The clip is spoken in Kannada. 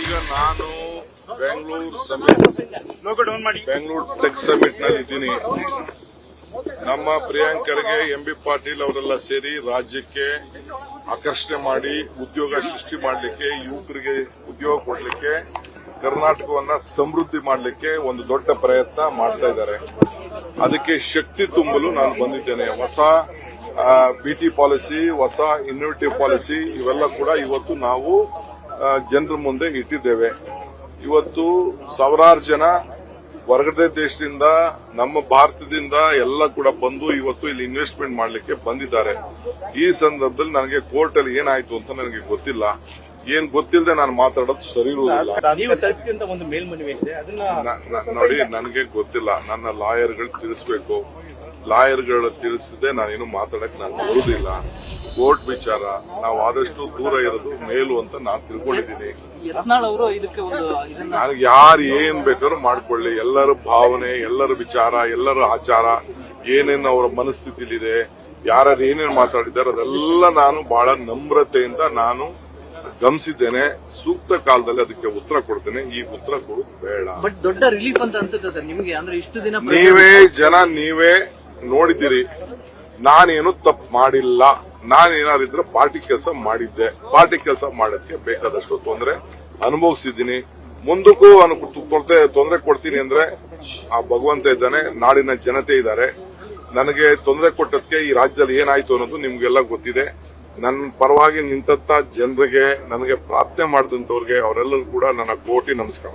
ಈಗ ನಾನು ಬೆಂಗಳೂರು ಸಮಿಟ್ ಬೆಂಗಳೂರು ಟೆಕ್ ಸಮಿಟ್ನಲ್ಲಿ ಇದ್ದೀನಿ. ನಮ್ಮ ಪ್ರಿಯಾಂಕರ್ಗೆ ಎಂ ಬಿ ಪಾಟೀಲ್ ಅವರೆಲ್ಲ ಸೇರಿ ರಾಜ್ಯಕ್ಕೆ ಆಕರ್ಷಣೆ ಮಾಡಿ ಉದ್ಯೋಗ ಸೃಷ್ಟಿ ಮಾಡಲಿಕ್ಕೆ ಯುವಕರಿಗೆ ಉದ್ಯೋಗ ಕೊಡಲಿಕ್ಕೆ ಕರ್ನಾಟಕವನ್ನ ಸಮೃದ್ಧಿ ಮಾಡಲಿಕ್ಕೆ ಒಂದು ದೊಡ್ಡ ಪ್ರಯತ್ನ ಮಾಡ್ತಾ ಇದ್ದಾರೆ. ಅದಕ್ಕೆ ಶಕ್ತಿ ತುಂಬಲು ನಾನು ಬಂದಿದ್ದೇನೆ. ಹೊಸ ಬಿಟಿ ಪಾಲಿಸಿ ಹೊಸ ಇನ್ನೋವೇಟಿವ್ ಪಾಲಿಸಿ ಇವೆಲ್ಲ ಕೂಡ ಇವತ್ತು ನಾವು ಜನರ ಮುಂದೆ ಇಟ್ಟಿದ್ದೇವೆ. ಇವತ್ತು ಸಾವಿರಾರು ಜನ ಹೊರಗಡೆ ದೇಶದಿಂದ ನಮ್ಮ ಭಾರತದಿಂದ ಎಲ್ಲ ಕೂಡ ಬಂದು ಇವತ್ತು ಇಲ್ಲಿ ಇನ್ವೆಸ್ಟ್ಮೆಂಟ್ ಮಾಡಲಿಕ್ಕೆ ಬಂದಿದ್ದಾರೆ. ಈ ಸಂದರ್ಭದಲ್ಲಿ ನನಗೆ ಕೋರ್ಟ್ ಅಲ್ಲಿ ಏನಾಯ್ತು ಅಂತ ನನಗೆ ಗೊತ್ತಿಲ್ಲ. ಏನ್ ಗೊತ್ತಿಲ್ಲದೆ ನಾನು ಮಾತಾಡೋದು ಸರಿ ನೋಡಿ ನನಗೆ ಗೊತ್ತಿಲ್ಲ. ನನ್ನ ಲಾಯರ್ಗಳು ತಿಳಿಸ್ಬೇಕು. ಲಾಯರ್ಗಳು ತಿಳಿಸಿದೆ ನಾನೇನು ಮಾತಾಡಕ್ ನಾನು ಬರುವುದಿಲ್ಲ ಕೋರ್ಟ್ ವಿಚಾರ ನಾವು ಆದಷ್ಟು ದೂರ ಇರೋದು ಮೇಲು ಅಂತ ನಾನು ತಿಳ್ಕೊಂಡಿದ್ದೀನಿ. ನನಗೆ ಯಾರು ಏನ್ ಬೇಕಾದ್ರೂ ಮಾಡ್ಕೊಳ್ಳಿ. ಎಲ್ಲರ ಭಾವನೆ ಎಲ್ಲರ ವಿಚಾರ ಎಲ್ಲರ ಆಚಾರ ಏನೇನು ಅವರ ಮನಸ್ಥಿತಿಲಿದೆ ಯಾರು ಏನೇನು ಮಾತಾಡಿದ್ದಾರೆ ಅದೆಲ್ಲ ನಾನು ಬಹಳ ನಮ್ರತೆಯಿಂದ ನಾನು ಗಮನಿಸಿದ್ದೇನೆ ಸೂಕ್ತ ಕಾಲದಲ್ಲಿ ಅದಕ್ಕೆ ಉತ್ತರ ಕೊಡ್ತೇನೆ. ಈ ಉತ್ತರ ಕೊಡೋದು ಬೇಡ. ಬಟ್ ದೊಡ್ಡ ರಿಲೀಫ್ ಅಂತ ಅನ್ಸುತ್ತೆ ಸರ್ ನಿಮ್ಗೆ. ಅಂದ್ರೆ ಇಷ್ಟು ದಿನ ನೀವೇ ಜನ ನೀವೇ ನೋಡಿದ್ದೀರಿ, ನಾನೇನು ತಪ್ಪು ಮಾಡಿಲ್ಲ. ನಾನೇನಾದಿದ್ರೆ ಪಾರ್ಟಿ ಕೆಲಸ ಮಾಡಿದ್ದೆ. ಪಾರ್ಟಿ ಕೆಲಸ ಮಾಡೋದಕ್ಕೆ ಬೇಕಾದಷ್ಟು ತೊಂದರೆ ಅನುಭವಿಸಿದ್ದೀನಿ. ಮುಂದಕ್ಕೂ ಅನುಕೂಲ ತೊಂದ್ರೆ ಕೊಡ್ತೀನಿ ಅಂದ್ರೆ ಆ ಭಗವಂತ ಇದ್ದಾನೆ, ನಾಡಿನ ಜನತೆ ಇದ್ದಾರೆ. ನನಗೆ ತೊಂದರೆ ಕೊಟ್ಟದಕ್ಕೆ ಈ ರಾಜ್ಯದಲ್ಲಿ ಏನಾಯ್ತು ಅನ್ನೋದು ನಿಮ್ಗೆಲ್ಲ ಗೊತ್ತಿದೆ. ನನ್ನ ಪರವಾಗಿ ನಿಂತ ಜನರಿಗೆ, ನನಗೆ ಪ್ರಾರ್ಥನೆ ಮಾಡಿದಂತವ್ರಿಗೆ ಅವರೆಲ್ಲರೂ ಕೂಡ ನನ್ನ ಕೋಟಿ ನಮಸ್ಕಾರ.